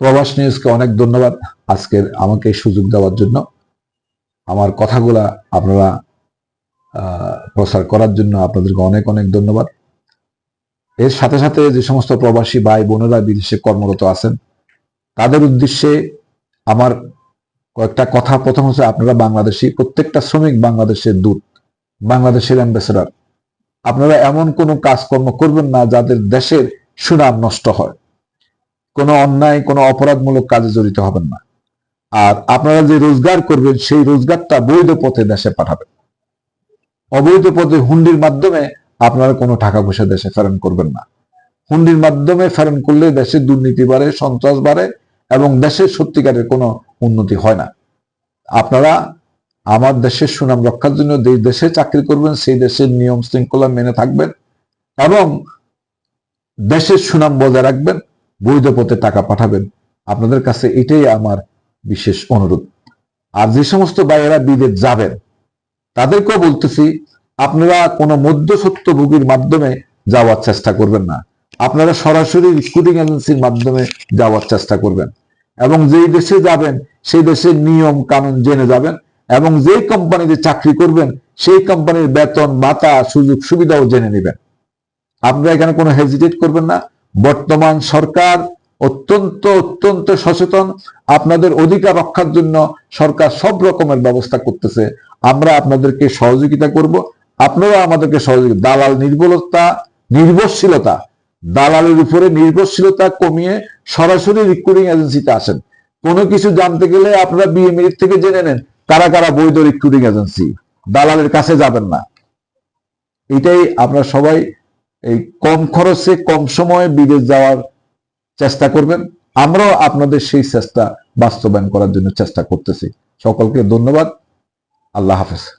প্রবাস নিউজকে অনেক ধন্যবাদ আজকের আমাকে সুযোগ দেওয়ার জন্য। আমার কথাগুলা আপনারা প্রচার করার জন্য আপনাদেরকে অনেক অনেক ধন্যবাদ। এর সাথে সাথে যে সমস্ত প্রবাসী ভাই বোনেরা বিদেশে কর্মরত আছেন, তাদের উদ্দেশ্যে আমার কয়েকটা কথা। প্রথম হচ্ছে আপনারা বাংলাদেশি, প্রত্যেকটা শ্রমিক বাংলাদেশের দূত, বাংলাদেশের অ্যাম্বাসেডার আপনারা এমন কোনো কাজকর্ম করবেন না যাদের দেশের সুনাম নষ্ট হয়। কোনো অন্যায়, কোনো অপরাধমূলক কাজে জড়িত হবেন না। আর আপনারা যে রোজগার করবেন, সেই রোজগারটা বৈধ পথে দেশে পাঠাবেন। অবৈধ পথে হুন্ডির মাধ্যমে আপনারা কোনো টাকা পয়সা দেশে ফেরন করবেন না। হুন্ডির মাধ্যমে ফেরন করলে দেশের দুর্নীতি বাড়ে, সন্ত্রাস বাড়ে এবং দেশের সত্যিকারের কোনো উন্নতি হয় না। আপনারা আমার দেশের সুনাম রক্ষার জন্য যে দেশে চাকরি করবেন, সেই দেশের নিয়ম শৃঙ্খলা মেনে থাকবেন এবং দেশের সুনাম বজায় রাখবেন। বৈধ পথে টাকা পাঠাবেন। আপনাদের কাছে এটাই আমার বিশেষ অনুরোধ। আর যে সমস্ত ভাইয়েরা বিদেশ যাবেন, তাদেরকেও বলতেছি, আপনারা কোনো মধ্যসত্ত্বভোগীর মাধ্যমে যাওয়ার চেষ্টা করবেন না। আপনারা সরাসরি রিক্রুটিং এজেন্সির মাধ্যমে যাওয়ার চেষ্টা করবেন। এবং যেই দেশে যাবেন, সেই দেশের নিয়ম কানুন জেনে যাবেন এবং যেই কোম্পানিতে চাকরি করবেন, সেই কোম্পানির বেতন, ভাতা সুযোগ সুবিধাও জেনে নেবেন। আপনারা এখানে কোনো হেজিটেট করবেন না। বর্তমান সরকার অত্যন্ত অত্যন্ত সচেতন। আপনাদের অধিকার রক্ষার জন্য সরকার সব রকমের ব্যবস্থা করতেছে। আমরা আপনাদেরকে সহযোগিতা করব। আপনারা আমাদেরকে সহযোগিতা দালাল নির্বলতা, নির্ভরশীলতা। দালালের উপরে নির্ভরশীলতা কমিয়ে সরাসরি রিক্রুটিং এজেন্সিতে আসেন। কোনো কিছু জানতে গেলে আপনারা মিনিট থেকে জেনে নেন, কারা কারা বৈধ রিক্রুটিং এজেন্সি দালালের কাছে যাবেন না। এটাই আপনারা সবাই এই কম খরচে, কম সময়ে বিদেশ যাওয়ার চেষ্টা করবেন। আমরাও আপনাদের সেই চেষ্টা বাস্তবায়ন করার জন্য চেষ্টা করতেছি। সকলকে ধন্যবাদ। আল্লাহ হাফেজ।